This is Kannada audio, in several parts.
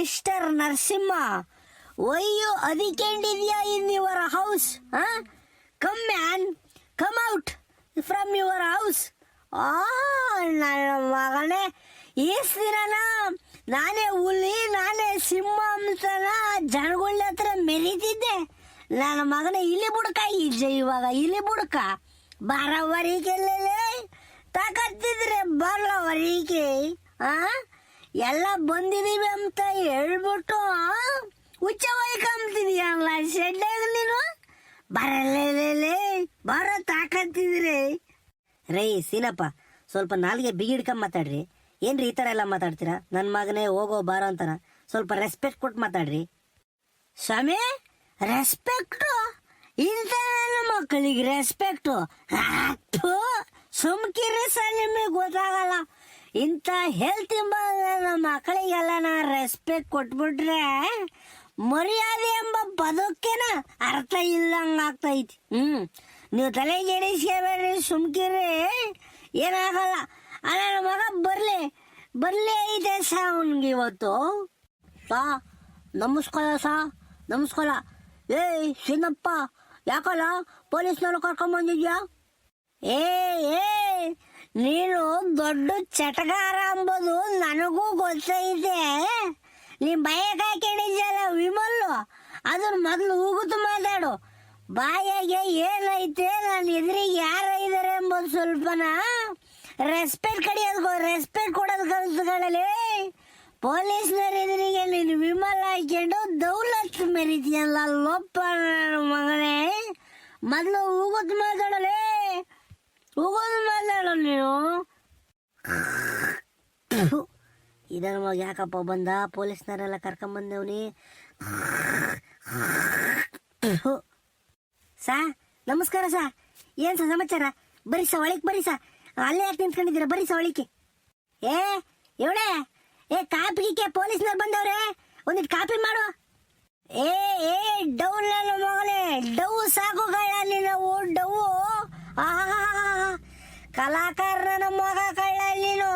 ಮಿಸ್ಟರ್ ನರಸಿಂಹ. ಒಯ್ಯು ಅದಕ್ಕೆಂಡಿದ್ಯಾ in your house come man come out from your house. ಆ, ನನ್ನ ಮಗನೇ ಈಸ್ ದಿನನ? ನಾನೇ ಹುಲಿ, ನಾನೇ ಸಿಂಹ ಅಂತನ ಜನಗಳ ಹತ್ರ ಮೆರೀತಿದ್ದೆ. ನನ್ನ ಮಗನ ಇಲಿ ಬುಡಕ ಈಜ ಇವಾಗ ಇಲಿ ಬುಡಕ. ಬರವರಿಗೆಲ್ಲೇ ತಾಕತ್ತಿದ್ರೆ ಬರವರಿಗೆ, ಆ? ಎಲ್ಲ ಬಂದಿದೀವಿ ಅಂತ ಹೇಳ್ಬಿಟ್ಟು, ಹುಚ್ಚ ಒಯ್ಕೊಂಬಿಟ್ಟಿದೀಯಲ್ಲ ಶೆಡ್ಡಾಗ ನೀನು? ಬರಲೇ ಬರ ತಾಕತ್ತಿದ್ರಿ. ರೈ, ಸೀನಪ್ಪ, ಸ್ವಲ್ಪ ನಾಲ್ಗೆ ಬಿಗಿಡ್ಕೊಂಡ್ ಮಾತಾಡ್ರಿ. ಏನ್ರಿ ಈ ಥರ ಎಲ್ಲ ಮಾತಾಡ್ತೀರಾ? ನನ್ನ ಮಗನೇ ಹೋಗೋ, ಬಾರೋ ಅಂತಾನ. ಸ್ವಲ್ಪ ರೆಸ್ಪೆಕ್ಟ್ ಕೊಟ್ಟು ಮಾತಾಡ್ರಿ. ಸ್ವಾಮಿ ರೆಸ್ಪೆಕ್ಟು ಇಂಥ ಮಕ್ಕಳಿಗೆ ರೆಸ್ಪೆಕ್ಟು ಸುಮ್ಕಿರಿ ಸರ್ ನಿಮಗೆ ಗೊತ್ತಾಗಲ್ಲ. ಇಂಥ ಹೆಲ್ತ್ ನಮ್ಮ ಮಕ್ಕಳಿಗೆಲ್ಲ ನಾ ರೆಸ್ಪೆಕ್ಟ್ ಕೊಟ್ಬಿಟ್ರೆ ಮರ್ಯಾದೆ ಎಂಬ ಪದಕ್ಕೇನ ಅರ್ಥ ಇಲ್ಲಂಗೆ ಆಗ್ತೈತಿ. ಹ್ಮ್. ನೀವು ತಲೆಗೆ ಕೆಡಿಸ್ಕೋಬೇಡ್ರಿ, ಸುಮ್ಕಿರಿ. ಏನಾಗಲ್ಲ. ಅಲ್ಲ ನಮ್ಮ ಮಗ ಬರ್ಲಿ. ಬರ್ಲಿ ಐತೆ ಸಾ ಅವನ್ಗೆ ಇವತ್ತು. ಸಾ ನಮಸ್ಕಾರ ಸಾ ನಮಸ್ಕಾರ ಏಯ್ ಶಿನ್ನಪ್ಪ ಯಾಕಲ್ಲ ಪೊಲೀಸ್ನವ್ರು ಕರ್ಕೊಂಬಂದಿದ್ಯಾ ಏ ಏ ನೀನು ದೊಡ್ಡ ಚಟಗಾರ ಅಂಬುದು ನನಗೂ ಗೊತ್ತೈತೆ. ನೀ ಬಯಕ ಕೇಳಿದ್ಯಲ್ಲ ವಿಮಲ್ಲು? ಅದ್ರ ಮೊದಲು ಉಗುತು ಮಾತಾಡು. ಬಾಯಾಗೆ ಏನೈತೆ? ನನ್ನ ಎದುರಿಗೆ ಯಾರು ಇದ್ದಾರೆ ಎಂಬುದು ಸ್ವಲ್ಪನ? ರೆಸ್ಪೆಕ್ಟ್ ಕಡಿಯೋದು ರೆಸ್ಪೆಕ್ಟ್ ಕೊಡೋದು ಕಲ್ಸ್ಕೊಳ್ಳಲಿ ಪೊಲೀಸ್ನವ್ರ ಎದುರಿಗೆ ನೀನು ವಿಮಲ್ ಹಾಕೊಂಡು ದೌಲತ್ ಮೆರಿತೀಯಲ್ಲ ಲೊಪ್ಪ ಮಗನೇ. ಮೊದಲು ಹೋಗುತ್ತ ಮಾತಾಡಲೇ. ಹೋಗೋದು ಮಾತಾಡೋ ನೀನು ಇದರ ಮಗ ಯಾಕಪ್ಪ ಬಂದ? ಪೊಲೀಸ್ನವರೆಲ್ಲ ಕರ್ಕೊಂಬಂದವ್ನಿ? ಸಾ, ನಮಸ್ಕಾರ ಸಾ. ಏನ್ ಸಾ ಸಮಾಚಾರ? ಬರೀ ಸಾ ಒಳಗೆ ಬರೀ ಸಾ. ಅಲ್ಲೇ ಯಾಕೆ ನಿಂತ್ಕೊಂಡಿದ್ದೀರಾ? ಬರೀ ಸಾ ಒಳಿಕೆ ಏ ಇವಳೆ ಏ ಕಾಪಿಗೆ ಪೊಲೀಸ್ನವ್ರು ಬಂದವ್ರೆ? ಒಂದಿಟ್ಟು ಕಾಪಿ ಮಾಡು. ಏ ಏ ಡೌ ನನ್ನ ಮಗನೇ. ಡೌ ಸಾಕು ಕಳ್ಳ ನೀನು, ಡೌ. ಆಹಾ ಕಲಾಕಾರನ ಮಗ ಕಳ್ಳಲ್ಲಿನು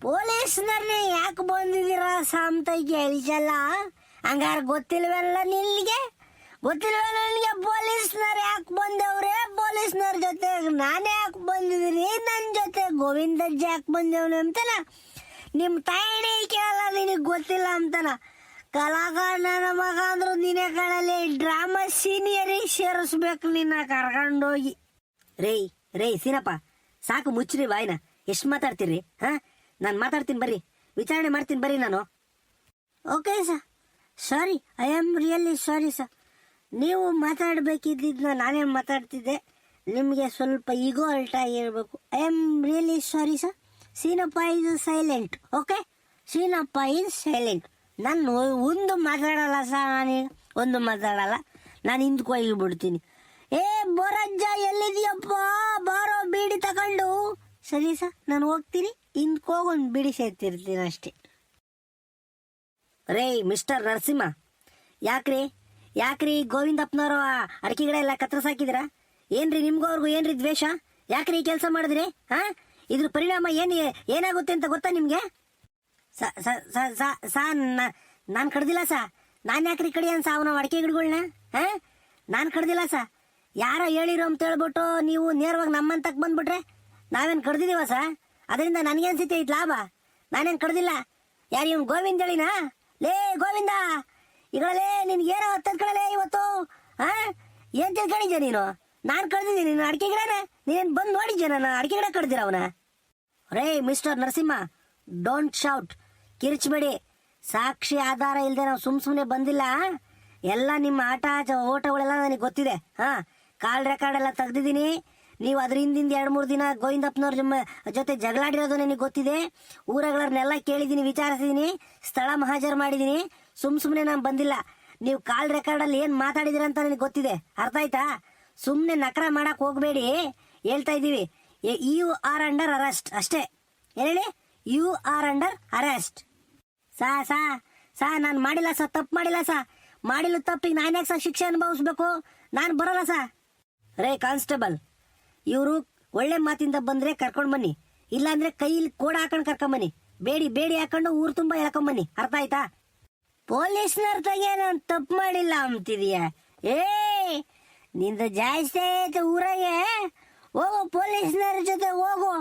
ಪೊಲೀಸ್ನೇ ಯಾಕೆ ಬಂದಿದ್ದೀರ ಸಾಮ್ತ ಕೇಳಿಸಲ್ಲ ಹಂಗಾರೆ ಗೊತ್ತಿಲ್ವಲ್ಲ ನಿಲ್ಗೆ ಗೊತ್ತಿಲ್ವಲ್ಲ ನಿನಗೆ ಪೊಲೀಸ್ನವ್ರು ಯಾಕೆ ಬಂದವ್ರೆ? ಪೊಲೀಸ್ನವ್ರ ಜೊತೆ ನಾನೇ ಯಾಕೆ ಬಂದಿದ್ದೀನಿ? ನನ್ನ ಜೊತೆ ಗೋವಿಂದಜ್ಜಿ ಯಾಕೆ ಬಂದವನು ಅಂತನ? ನಿಮ್ಮ ತಾಯಿನೇ ಕೇಳಲ್ಲ ನಿನಗೆ ಗೊತ್ತಿಲ್ಲ ಅಂತನ? ಕಲಾಕಾರನ ಮಗ ಅಂದ್ರು ನೀನೇ ಕಳಲ್ಲಿ ಡ್ರಾಮಾ ಸೀನಿಯರಿಗೆ ಸೇರಿಸ್ಬೇಕು ನಿನ್ನ ಕರ್ಕೊಂಡೋಗಿ. ರೇ ರೇ ಸೀನಪ್ಪ. ಸಾಕು, ಮುಚ್ಚ್ರಿ ಬಾಯ್ನ. ಎಷ್ಟು ಮಾತಾಡ್ತೀರಿ, ಹಾ? ನಾನು ಮಾತಾಡ್ತೀನಿ, ಬರ್ರಿ. ವಿಚಾರಣೆ ಮಾಡ್ತೀನಿ, ಬರ್ರಿ ನಾನು. Okay sir sorry I am really sorry sir ನೀವು ಮಾತಾಡಬೇಕಿದ್ದಿದ್ದನ್ನ ನಾನೇ ಮಾತಾಡ್ತಿದ್ದೆ. ನಿಮಗೆ ಸ್ವಲ್ಪ ಈಗೋ ಅಲ್ಟ ಆಗಿರಬೇಕು I am really sorry sir Seenappa is silent okay Seenappa is silent ನಾನು ಒಂದು ಮಾತಾಡಲ್ಲ ಸರ್ ನಾನೀಗ ಒಂದು ಮಾತಾಡಲ್ಲ. ನಾನು ಹಿಂದ್ಕೊ ಬಿಡ್ತೀನಿ ಏ ಬೋರಜ್ಜ ಎಲ್ಲಿದ್ಯಪ್ಪ ಬಾರೋ ಬೀಡಿ ತಗೊಂಡು. ಸರಿ ಸ ನಾನು ಹೋಗ್ತೀನಿ. ಹೋಗೊಂದು ಬೀಡಿ ಸೇರ್ತಿರ್ತೀನಿ ಅಷ್ಟೇ. ರೇ, ಮಿಸ್ಟರ್ ನರಸಿಂಹ. ಯಾಕ್ರಿ? ಯಾಕ್ರಿ ಗೋವಿಂದಪ್ಪನವರು ಅಡಿಕೆ ಗಿಡ ಎಲ್ಲ ಕತ್ತರಿಸಾಕಿದ್ರ ಏನ್ರಿ ನಿಮ್ಗೂ ಅವ್ರಿಗೂ ಏನ್ರಿ ದ್ವೇಷ? ಯಾಕ್ರಿ ಈ ಕೆಲಸ ಮಾಡಿದ್ರಿ, ಹಾ? ಇದ್ರ ಪರಿಣಾಮ ಏನ್, ಏನಾಗುತ್ತೆ ಅಂತ ಗೊತ್ತಾ ನಿಮ್ಗೆ? ಸ, ಸಾ ನಾನು ಕಡ್ದಿಲ್ಲ ಸಾ. ನಾನು ಯಾಕ್ರಿ ಕಡಿಯನ್ ಸಾ ಅವನ ಅಡಿಕೆ ಗಿಡಗಳನ್ನ ಹಾ? ನಾನು ಕಡ್ದಿಲ್ಲ ಸಾ. ಯಾರೋ ಹೇಳಿರೋ ಅಂತ ಹೇಳ್ಬಿಟ್ಟು ನೀವು ನೇರವಾಗಿ ನಮ್ಮಂತಕ್ ಬಂದ್ಬಿಟ್ರೆ ನಾವೇನು ಕಡ್ದಿದೀವ ಸಾ ಅದರಿಂದ ನನಗೇನು ಸಿತಿ ಐತ್ ಲಾಭ? ನಾನೇನು ಕಡ್ದಿಲ್ಲ. ಯಾರು ಇವ್ನು ಗೋವಿಂದ ಹೇಳಿನಾ? ಲೇ ಗೋವಿಂದ! ಈಗಳೇ ನಿನ್ಗೆ ಏನೋ ಕಡಲೇ ಇವತ್ತು ಹಾ ಏನ್ ತಿಳ್ಕೊಂಡಿದ್ಯ ನೀನು? ನಾನು ಕಡ್ದಿದ್ದೀನಿ, ನೀನು ಅಡಿಕೆ ಗಿಡನ? ನೀನ್ ಬಂದು ನೋಡಿದ್ಯ ನಾನು ಅಡಿಕೆ ಗಿಡ ಕಡ್ದಿರ ಅವನ? ರೇ ಮಿಸ್ಟರ್ ನರಸಿಂಹ, ಡೋಂಟ್ ಶೌಟ್. ಕಿರ್ಚ್ಬೇಡಿ. ಸಾಕ್ಷಿ ಆಧಾರ ಇಲ್ಲದೆ ನಾವು ಸುಮ್ ಸುಮ್ಮನೆ ಬಂದಿಲ್ಲ ಎಲ್ಲ ನಿಮ್ಮ ಆಟ ಓಟಗಳೆಲ್ಲ ನನಗೆ ಗೊತ್ತಿದೆ ಹಾ ಕಾಲ್ ರೆಕಾರ್ಡ್ ಎಲ್ಲ ತೆಗ್ದಿದ್ದೀನಿ. ನೀವು ಅದ್ರ ಹಿಂದಿಂದ ಎರಡು ಮೂರು ದಿನ ಗೋವಿಂದಪ್ಪನವ್ರ ಜೊತೆ ಜಗಳಾಡಿರೋದು ನನಗೆ ಗೊತ್ತಿದೆ. ಊರಗಳನ್ನೆಲ್ಲ ಕೇಳಿದ್ದೀನಿ, ವಿಚಾರಿಸಿದ್ದೀನಿ. ಸ್ಥಳ ಮಹಾಜರ್ ಮಾಡಿದ್ದೀನಿ. ಸುಮ್ ಸುಮ್ಮನೆ ನಾನು ಬಂದಿಲ್ಲ. ನೀವು ಕಾಲ್ ರೆಕಾರ್ಡಲ್ಲಿ ಏನು ಮಾತಾಡಿದಿರ ಅಂತ ನನಗೆ ಗೊತ್ತಿದೆ. ಅರ್ಥ ಆಯ್ತಾ? ಸುಮ್ಮನೆ ನಕರ ಮಾಡಕ್ ಹೋಗಬೇಡಿ. ಹೇಳ್ತಾ ಇದ್ದೀವಿ. ಯು ಆರ್ ಅಂಡರ್ ಅರೆಸ್ಟ್ ಅಷ್ಟೇ. ಹೇಳಿ? You are under arrest sir sir sir, ನಾನು ಮಾಡಿಲ್ಲ ಸಾ, ತಪ್ಪು ಮಾಡಿಲ್ಲ ಸಾ. ಮಾಡಿಲ್ಲ ತಪ್ಪಿಗೆ ನಾನು ಯಾಕೆ ಸಾ ಶಿಕ್ಷೆ ಅನುಭವಿಸ್ಬೇಕು ನಾನು ಬರೋಲ್ಲ ಸಾ. ರೇ ಕಾನ್ಸ್ಟೇಬಲ್, ಇವರು ಒಳ್ಳೆ ಮಾತಿಂದ ಬಂದ್ರೆ ಕರ್ಕೊಂಡ್ ಬನ್ನಿ. ಇಲ್ಲಾಂದ್ರೆ ಕೈಲಿ ಕೋಡ ಹಾಕೊಂಡು ಕರ್ಕೊಂಬನ್ನಿ ಬೇಡಿ ಬೇಡಿ ಹಾಕೊಂಡು ಊರು ತುಂಬಾ ಎಳ್ಕೊಂಡ್ ಬನ್ನಿ. ಅರ್ಥ ಆಯ್ತಾ? ಪೊಲೀಸ್ನವ್ರ ತಗೆ ನಾನು ತಪ್ಪು ಮಾಡಿಲ್ಲ ಅಂತಿದೀಯ ಏ ನಿಂದು ಜಾಸ್ತಿ ಆಯ್ತು ಊರಾಗೆ. ಹೋಗು ಪೊಲೀಸ್ನರ ಜೊತೆ ಹೋಗು.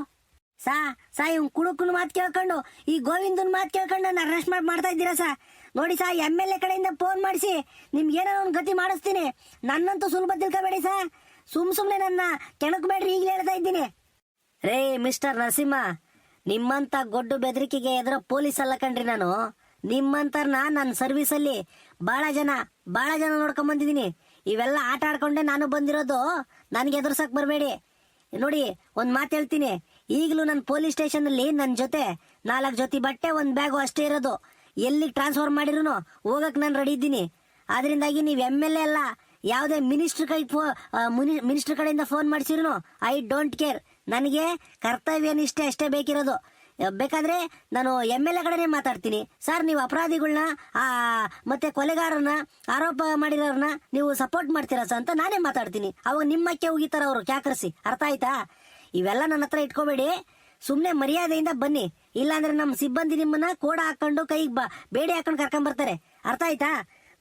ಸಾ ಸಾ ಇವ್ ಕುಡುಕನ ಮಾತು ಕೇಳ್ಕೊಂಡು, ಈ ಗೋವಿಂದನ್ ಮಾತು ಕೇಳ್ಕೊಂಡು ನಾನು ಅರೆಸ್ಟ್ ಮಾಡಿ, ಮಾಡ್ತಾ ಇದ್ದೀರಾ ಸಾ? ನೋಡಿ ಸಾ, ಎಂ ಎಲ್ ಎ ಕಡೆಯಿಂದ ಫೋನ್ ಮಾಡಿಸಿ, ನಿಮ್ಗೆ ಏನೋ ಒಂದು ಗತಿ ಮಾಡಿಸ್ತೀನಿ. ನನ್ನಂತೂ ಸುಲಭ ತಿಳ್ಕೊಬೇಡಿ ಸಾ. ಸುಮ್ ಸುಮ್ನೆ ನನ್ನ ಕೆಣಕಬೇಡ್ರಿ ಈಗಲೇ ಹೇಳ್ತಾ ಇದ್ದೀನಿ. ರೇ, ಮಿಸ್ಟರ್ ನರಸಿಂಹ, ನಿಮ್ಮಂತ ಗೊಡ್ಡು ಬೆದರಿಕೆಗೆ ಎದುರ ಪೊಲೀಸ್ ಅಲ್ಲ ಕಣ್ರಿ ನಾನು. ನಿಮ್ಮಂತರ್ನ ನನ್ನ ಸರ್ವಿಸಲ್ಲಿ ಬಹಳ ಜನ ಬಹಳ ಜನ ನೋಡ್ಕೊಂಡ್ ಬಂದಿದ್ದೀನಿ. ಇವೆಲ್ಲ ಆಟ ಆಡ್ಕೊಂಡೆ ನಾನು ಬಂದಿರೋದು ನನಗೆ ಎದುರ್ಸಕ್ ಬರಬೇಡಿ. ನೋಡಿ, ಒಂದ್ ಮಾತು ಹೇಳ್ತೀನಿ. ಈಗಲೂ ನನ್ನ ಪೊಲೀಸ್ ಸ್ಟೇಷನ್ ಅಲ್ಲಿ ನನ್ನ ಜೊತೆ ನಾಲ್ಕು ಜೊತೆ ಬಟ್ಟೆ, ಒಂದ್ ಬ್ಯಾಗು ಅಷ್ಟೇ ಇರೋದು. ಎಲ್ಲಿ ಟ್ರಾನ್ಸ್ಫರ್ ಮಾಡಿರೂನು ಹೋಗಕ್ ನಾನು ರೆಡಿ ಇದ್ದೀನಿ. ಅದರಿಂದಾಗಿ ನೀವು ಎಂ ಎಲ್ ಎ ಅಲ್ಲ ಯಾವುದೇ ಮಿನಿಸ್ಟರ್ ಕೈ ಫೋ ಮಿನಿಸ್ಟರ್ ಕಡೆಯಿಂದ ಫೋನ್ ಮಾಡಿಸಿದ್ರು ಐ ಡೋಂಟ್ ಕೇರ್. ನನಗೆ ಕರ್ತವ್ಯ ನಿಷ್ಠೆ ಅಷ್ಟೇ ಬೇಕಿರೋದು. ಬೇಕಾದ್ರೆ ನಾನು ಎಂ ಎಲ್ ಎ ಕಡೆನೇ ಮಾತಾಡ್ತೀನಿ. ಸರ್, ನೀವು ಅಪರಾಧಿಗಳನ್ನ ಮತ್ತೆ ಕೊಲೆಗಾರನ ಆರೋಪ ಮಾಡಿರೋರ್ನ ನೀವು ಸಪೋರ್ಟ್ ಮಾಡ್ತೀರಾ ಸರ್ ಅಂತ ನಾನೇ ಮಾತಾಡ್ತೀನಿ. ಅವಾಗ ನಿಮ್ಮಕ್ಕೆ ಹೋಗಿತಾರ ಅವರು, ಕ್ಯಾಕರಿಸಿ. ಅರ್ಥ ಆಯ್ತಾ? ಇವೆಲ್ಲ ನನ್ನ ಹತ್ರ ಇಟ್ಕೋಬೇಡಿ. ಸುಮ್ಮನೆ ಮರ್ಯಾದೆಯಿಂದ ಬನ್ನಿ. ಇಲ್ಲಾಂದ್ರೆ ನಮ್ಮ ಸಿಬ್ಬಂದಿ ನಿಮ್ಮನ್ನ ಕೋಡ ಹಾಕೊಂಡು ಕೈಗೆ ಬ, ಬೇಡಿ ಹಾಕೊಂಡು ಕರ್ಕೊಂಡ್ ಬರ್ತಾರೆ ಅರ್ಥ ಆಯ್ತಾ?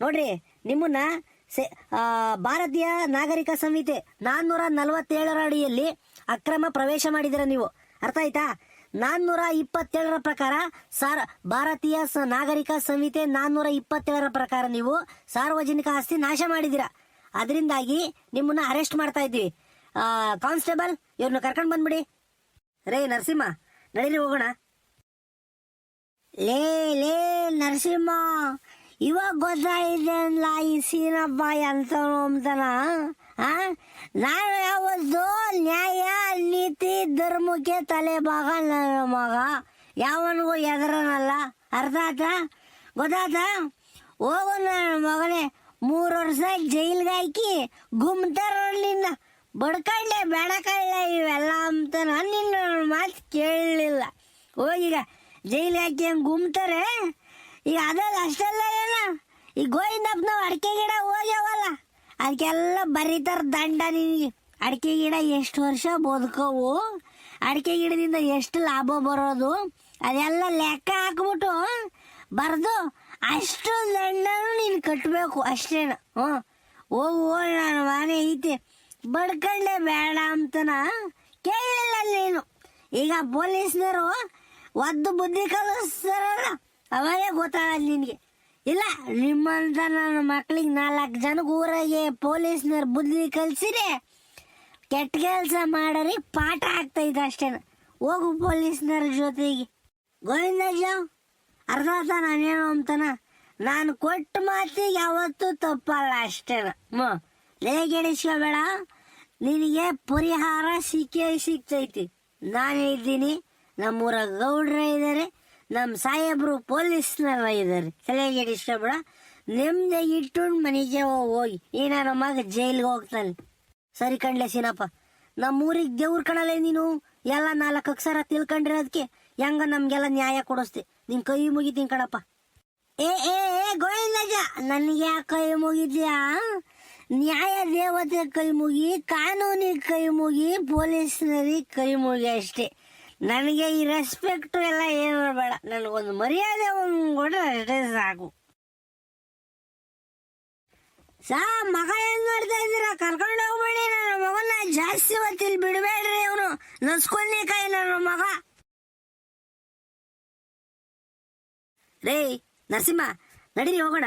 ನೋಡ್ರಿ, ನಿಮ್ಮನ್ನ ಸೆ- ಭಾರತೀಯ ನಾಗರಿಕ ಸಂಹಿತೆ ನಾನ್ನೂರ ನಲವತ್ತೇಳರ ಅಡಿಯಲ್ಲಿ ಅಕ್ರಮ ಪ್ರವೇಶ ಮಾಡಿದಿರ ನೀವು. ಅರ್ಥ ಆಯ್ತಾ? ನಾನ್ನೂರ ಇಪ್ಪತ್ತೇಳರ ಪ್ರಕಾರ ಸಾರ್, ಭಾರತೀಯ ನಾಗರಿಕ ಸಂಹಿತೆ ನಾನ್ನೂರ ಇಪ್ಪತ್ತೇಳರ ಪ್ರಕಾರ ನೀವು ಸಾರ್ವಜನಿಕ ಆಸ್ತಿ ನಾಶ ಮಾಡಿದಿರ. ಅದರಿಂದಾಗಿ ನಿಮ್ಮನ್ನ ಅರೆಸ್ಟ್ ಮಾಡ್ತಾ ಇದ್ದೀವಿ ಕಾನ್ಸ್ಟೇಬಲ್ ಇವ್ರನ್ನ ಕರ್ಕೊಂಡು ಬಂದ್ಬಿಡಿ. ರೇ, ನರಸಿಂಹ, ನಡೀರಿ ಹೋಗೋಣ. ಲೇ ಲೇ, ನರಸಿಂಹ ಇವಾಗ ಗೊತ್ತಾಗಿದೆ ಅಲ್ಲ, ಈ ಸೀನಪ್ಪ ಎಂತ ಅಂತನ? ನಾನು ಯಾವತ್ತು ನ್ಯಾಯ, ನೀತಿ, ಧರ್ಮಕ್ಕೆ ತಲೆ ಭಾಗ ನನ್ನ ಮಗ. ಯಾವನಿಗೂ ಎದರನಲ್ಲ ಅರ್ಥ ಆತ ಗೊತ್ತಾತ ಹೋಗು ನನ್ನ ಮಗನೇ, ಮೂರು ವರ್ಷ ಜೈಲ್ಗೆ ಹಾಕಿ ಗುಮ್ತಾರಲ್ಲಿಂದ ಬಡ್ಕಳ್ಳೆ ಬೇಡಕಳ್ಳೆ ಇವೆಲ್ಲ ಅಂತ ನಾನು ನಿನ್ನ ಮಾತು ಕೇಳಲಿಲ್ಲ. ಹೋಗೀಗ ಜೈಲಿಗೆ ಹಾಕಿ ಹಂಗೆ ಗುಮ್ತಾರೆ. ಈಗ ಅದಲ್ಲ ಅಷ್ಟೆಲ್ಲ ಈ ಗೋವಿಂದಪ್ಪನವ್ ಅಡಿಕೆ ಗಿಡ ಹೋಗ್ಯಾವಲ್ಲ, ಅದಕ್ಕೆಲ್ಲ ಬರೀತಾರ ದಂಡ ನಿನಗೆ. ಅಡಿಕೆ ಗಿಡ ಎಷ್ಟು ವರ್ಷ ಬದುಕವು? ಅಡಿಕೆ ಗಿಡದಿಂದ ಎಷ್ಟು ಲಾಭ ಬರೋದು? ಅದೆಲ್ಲ ಲೆಕ್ಕ ಹಾಕ್ಬಿಟ್ಟು, ಬರ್ದು ಅಷ್ಟು ದಂಡನು ನೀನು ಕಟ್ಟಬೇಕು ಅಷ್ಟೇನ ಹ್ಞೂ. ಹೋಗು, ಹೋಗಿ ನಾನು ಮನೆ ಐತಿ. ಬಡ್ಕಂಡೆ ಬೇಡ ಅಂತನ ಕೇಳಿಲ್ಲ ನೀನು. ಈಗ ಪೊಲೀಸ್ನವರು ಒದ್ದು ಬುದ್ಧಿ ಕಲಿಸ್ತಾರಲ್ಲ, ಅವಾಗೇ ಗೊತ್ತಾಗಲ್ಲ ನಿನಗೆ. ಇಲ್ಲ ನಿಮ್ಮಂತ ನನ್ನ ಮಕ್ಳಿಗೆ ನಾಲ್ಕು ಜನಕ್ಕೆ ಊರಾಗೆ ಪೊಲೀಸ್ನವ್ರ ಬುದ್ಧಿ ಕಲ್ಸಿರಿ ಕೆಟ್ಟ ಕೆಲಸ ಮಾಡರಿ, ಪಾಠ ಆಗ್ತೈತೆ ಅಷ್ಟೇನ ಹೋಗು ಪೊಲೀಸ್ನವ್ರ ಜೊತೆಗೆ. ಗೋವಿಂದ ಆತ ನಾನೇನು ಅಂತಾನ. ನಾನು ಕೊಟ್ಟ ಮಾತಿಗೆ ಯಾವತ್ತೂ ತಪ್ಪಲ್ಲ ಅಷ್ಟೇನ ಹ್ಞೂ ಲೇಗೆಡಿಸ್ಕೋಬೇಡ ನಿನಗೆ ಪರಿಹಾರ ಸಿಕ್ಕೇ ಸಿಗ್ತೈತಿ. ನಾನು ಇದ್ದೀನಿ ನಮ್ಮೂರ ಗೌಡ್ರ ಇದ್ದಾರೆ ನಮ್ಮ ಸಾಹೇಬ್ರು ಪೊಲೀಸ್ನವ ಇದ್ದಾರೆ ತಲೆಗೆಡಿಸ್ಕೋಬೇಡ ನೆಮ್ಮದಿ ಇಟ್ಟು ಮನೆಗೆ ಹೋಗಿ. ಏನಾರ ಮಗ ಜೈಲಿಗೆ ಹೋಗ್ತಾನೆ. ಸರಿ ಕಣ್ಲೆ ಸೀನಪ್ಪ. ನಮ್ಮೂರಿಗೆ ದೇವ್ರ ಕಣಲೆ ನೀನು? ಎಲ್ಲ ನಾಲ್ಕು ಅಕ್ಷರ ತಿಳ್ಕೊಂಡಿರೋದಕ್ಕೆ ಹೆಂಗ ನಮ್ಗೆಲ್ಲ ನ್ಯಾಯ ಕೊಡಿಸ್ತಿ? ನಿನ್ ಕೈ ಮುಗಿತೀನಿ ಕಣಪ್ಪ. ಏ ಏ ಏ ಗೋವಿಂದಜ ನನಗೆ ಕೈ ಮುಗಿದ್ಯಾ? ನ್ಯಾಯ ದೇವತೆ ಕೈ ಮುಗಿ, ಕಾನೂನಿಗೆ ಕೈ ಮುಗಿ ಪೊಲೀಸ್ನರಿಗೆ ಕೈ ಮುಗಿ ಅಷ್ಟೇ. ನನಗೆ ಈ ರೆಸ್ಪೆಕ್ಟ್ ಎಲ್ಲ ಏನು ಬೇಡ. ನನಗೊಂದು ಮರ್ಯಾದೆ ಒಂದು ಕೊಟ್ರೆ ಅಷ್ಟೇ ಸಾಕು. ಸಾ, ಮಗ ಏನ್ ಮಾಡ್ತಾ ಇದ್ದೀರಾ? ಕರ್ಕೊಂಡು ಹೋಗ್ಬೇಡಿ. ನನ್ನ ಮಗನ ಜಾಸ್ತಿ ಹೊತ್ತಿಲ್ ಬಿಡಬೇಡ್ರಿ ಇವನು. ನಸ್ಕೊಂಡಿ ಕೈ ನನ್ನ ಮಗ. ರೇ ನರಸಿಂಹ, ನಡೀರಿ, ಹೋಗೋಣ.